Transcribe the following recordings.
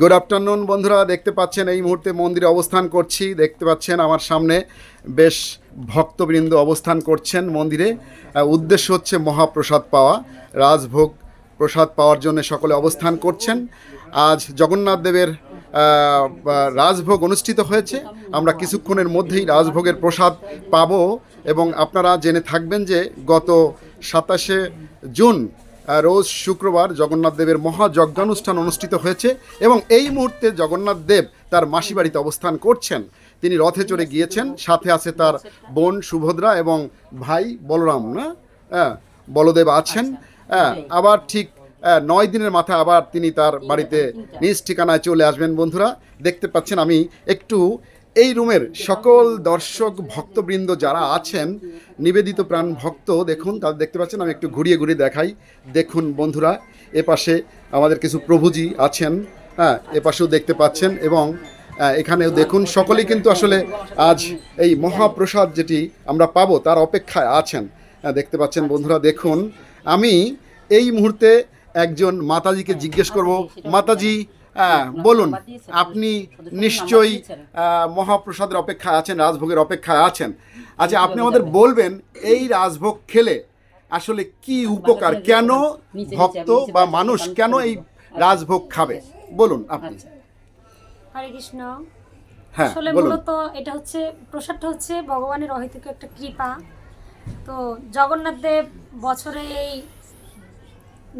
Good afternoon বন্ধুরা। দেখতে পাচ্ছেন, এই মুহূর্তে মন্দিরে অবস্থান করছি। দেখতে পাচ্ছেন, আমার সামনে বেশ ভক্তবৃন্দ অবস্থান করছেন মন্দিরে। উদ্দেশ্য হচ্ছে মহাপ্রসাদ পাওয়া। রাজভোগ প্রসাদ পাওয়ার জন্য সকলে অবস্থান করছেন। আজ জগন্নাথ দেবের রাজভোগ অনুষ্ঠিত হয়েছে। আমরা কিছুক্ষণের মধ্যেই রাজভোগের প্রসাদ পাব এবং আপনারা জেনে থাকবেন যে গত সাতাশে জুন রোজ শুক্রবার জগন্নাথ দেবের মহাযজ্ঞানুষ্ঠান অনুষ্ঠিত হয়েছে এবং এই মুহূর্তে জগন্নাথ দেব তার মাসি বাড়িতে অবস্থান করছেন। তিনি রথে চড়ে গিয়েছেন, সাথে আছে তার বোন সুভদ্রা এবং ভাই বলরাম, না? হ্যাঁ বলদেব আছেন। হ্যাঁ আবার ঠিক নয় দিনের মাথায় আবার তিনি তার বাড়িতে নিজ ঠিকানায় চলে আসবেন বন্ধুরা। দেখতে পাচ্ছেন আমি একটু এই রুমের সকল দর্শক ভক্তবৃন্দ যারা আছেন নিবেদিত প্রাণ ভক্ত দেখুন তাদের দেখতে পাচ্ছেন আমি একটু ঘুরিয়ে ঘুরিয়ে দেখাই। দেখুন বন্ধুরা এ পাশে আমাদের কিছু প্রভুজি আছেন হ্যাঁ এ পাশেও দেখতে পাচ্ছেন এবং এখানেও দেখুন সকলেই কিন্তু আসলে আজ এই মহাপ্রসাদ যেটি আমরা পাবো তার অপেক্ষায় আছেন। হ্যাঁ, দেখতে পাচ্ছেন বন্ধুরা দেখুন আমি এই মুহূর্তে একজন মাতাজিকে জিজ্ঞেস করব মাতাজি বলুন আপনি নিশ্চয়ই মহাপ্রসাদের অপেক্ষায় আছেন রাজভোগের অপেক্ষায় আছেন। আচ্ছা আপনি আমাদের বলবেন এই রাজভোগ খেলে আসলে কি উপকার কেন ভক্ত বা মানুষ কেন এই রাজভোগ খাবে? বলুন আপনি। হরে কৃষ্ণ। হ্যাঁ আসলে মূলত এটা হচ্ছে প্রসাদটা হচ্ছে ভগবানের অহেতুক একটা কৃপা। তো জগন্নাথ দেব বছরে এই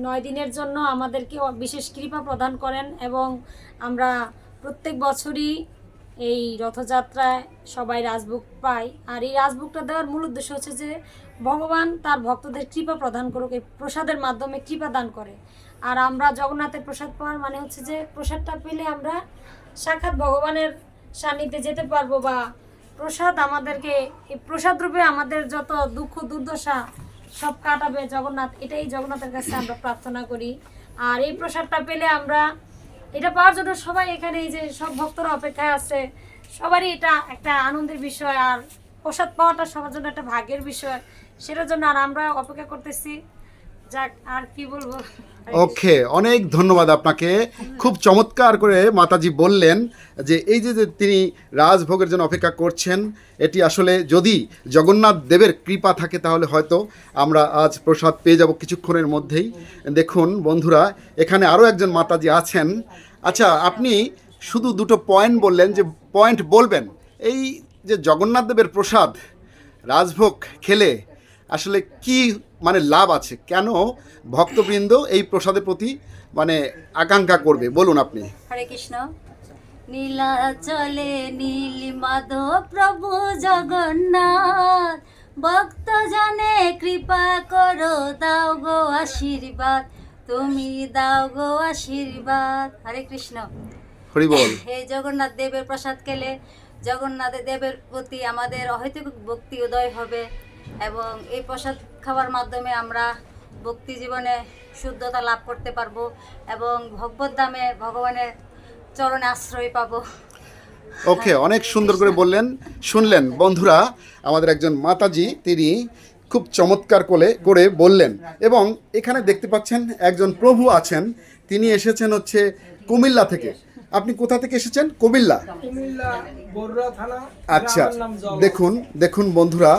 নয় দিনের জন্য আমাদেরকে বিশেষ কৃপা প্রদান করেন এবং আমরা প্রত্যেক বছরই এই রথযাত্রায় সবাই রাজভোগ পাই। আর এই রাজভোগটা দেওয়ার মূল উদ্দেশ্য হচ্ছে যে ভগবান তার ভক্তদের কৃপা প্রদান করুক, এই প্রসাদের মাধ্যমে কৃপা দান করে। আর আমরা জগন্নাথের প্রসাদ পাওয়ার মানে হচ্ছে যে প্রসাদটা পেলে আমরা সাক্ষাৎ ভগবানের সান্নিধ্যে যেতে পারব বা প্রসাদ আমাদেরকে, এই প্রসাদ রূপে আমাদের যত দুঃখ দুর্দশা সব কাটাবে জগন্নাথ, এটাই জগন্নাথের কাছে আমরা প্রার্থনা করি। আর এই প্রসাদটা পেলে আমরা, এটা পাওয়ার জন্য সবাই এখানে এই যে সব ভক্তরা অপেক্ষায় আছে, সবারই এটা একটা আনন্দের বিষয়। আর প্রসাদ পাওয়াটা সবার জন্য একটা ভাগ্যের বিষয়, সেটার জন্য আর আমরা অপেক্ষা করতেছি। আর কি বলব? ওকে, অনেক ধন্যবাদ আপনাকে। খুব চমৎকার করে মাতাজি বললেন যে এই যে তিনি রাজভোগের জন্য অপেক্ষা করছেন, এটি আসলে যদি জগন্নাথ দেবের কৃপা থাকে তাহলে হয়তো আমরা আজ প্রসাদ পেয়ে যাব কিছুক্ষণের মধ্যেই। দেখুন বন্ধুরা, এখানে আরও একজন মাতাজি আছেন। আচ্ছা আপনি শুধু দুটো পয়েন্ট বললেন যে পয়েন্ট বলবেন। এই যে জগন্নাথ দেবের প্রসাদ, রাজভোগ খেলে আসলে কি মানে লাভ আছে? কেন ভক্তবৃন্দ এই প্রসাদের প্রতি মানে আকাঙ্ক্ষা করবে? বলুন আপনি। হরে কৃষ্ণ। নীলাচলে নীল মাধব প্রভু জগন্নাথ ভক্ত জনে কৃপা করো দাও গো আশীর্বাদ। তুমি দাও গো আশীর্বাদ। হরে কৃষ্ণ। হরি বল। হে জগন্নাথ দেবের প্রসাদ খেলে জগন্নাথ দেবের প্রতি আমাদের অহৈতুক ভক্তি উদয় হবে। এবং এই প্রসাদ খাওয়ার মাধ্যমে আমরা ভক্তি জীবনে শুদ্ধতা লাভ করতে পারব এবং ভগবত দামে ভগবানের চরণে আশ্রয় পাবো। ওকে অনেক সুন্দর করে বললেন শুনলেন। বন্ধুরা আমাদের একজন মাতাজি তিনি খুব চমৎকার করে করে বললেন এবং এখানে দেখতে পাচ্ছেন একজন প্রভু আছেন। তিনি এসেছেন হচ্ছে কুমিল্লা থেকে। আপনি কোথা থেকে এসেছেন? কুমিল্লা। কুমিল্লা আচ্ছা। দেখুন দেখুন বন্ধুরা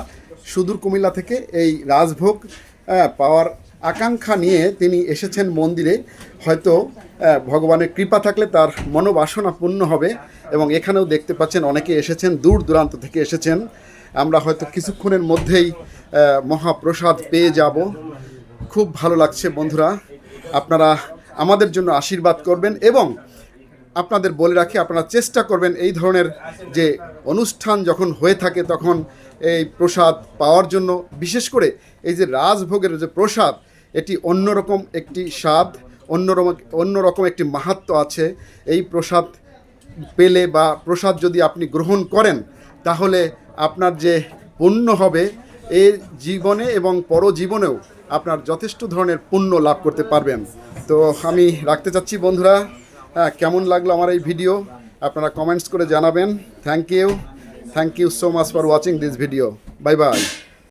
সুদূর কুমিল্লা থেকে এই রাজভোগ পাওয়ার আকাঙ্ক্ষা নিয়ে তিনি এসেছেন মন্দিরে। হয়তো ভগবানের কৃপা থাকলে তার মনোবাসনা পূর্ণ হবে এবং এখানেও দেখতে পাচ্ছেন অনেকে এসেছেন, দূর দূরান্ত থেকে এসেছেন। আমরা হয়তো কিছুক্ষণের মধ্যেই মহাপ্রসাদ পেয়ে যাব। খুব ভালো লাগছে বন্ধুরা। আপনারা আমাদের জন্য আশীর্বাদ করবেন এবং আপনাদের বলে রাখি, আপনারা চেষ্টা করবেন এই ধরনের যে অনুষ্ঠান যখন হয়ে থাকে তখন এই প্রসাদ পাওয়ার জন্য, বিশেষ করে এই যে রাজভোগের যে প্রসাদ, এটি অন্যরকম একটি স্বাদ অন্যরকম অন্যরকম একটি মাহাত্ম আছে। এই প্রসাদ পেলে বা প্রসাদ যদি আপনি গ্রহণ করেন, তাহলে আপনার যে পুণ্য হবে, এ জীবনে এবং পরজীবনেও আপনার যথেষ্ট ধরনের পুণ্য লাভ করতে পারবেন। তো আমি রাখতে চাচ্ছি বন্ধুরা হ্যাঁ কেমন লাগল আমার এই ভিডিও? আপনারা কমেন্টস করে জানাবেন। Thank you thank you so much for watching this video bye bye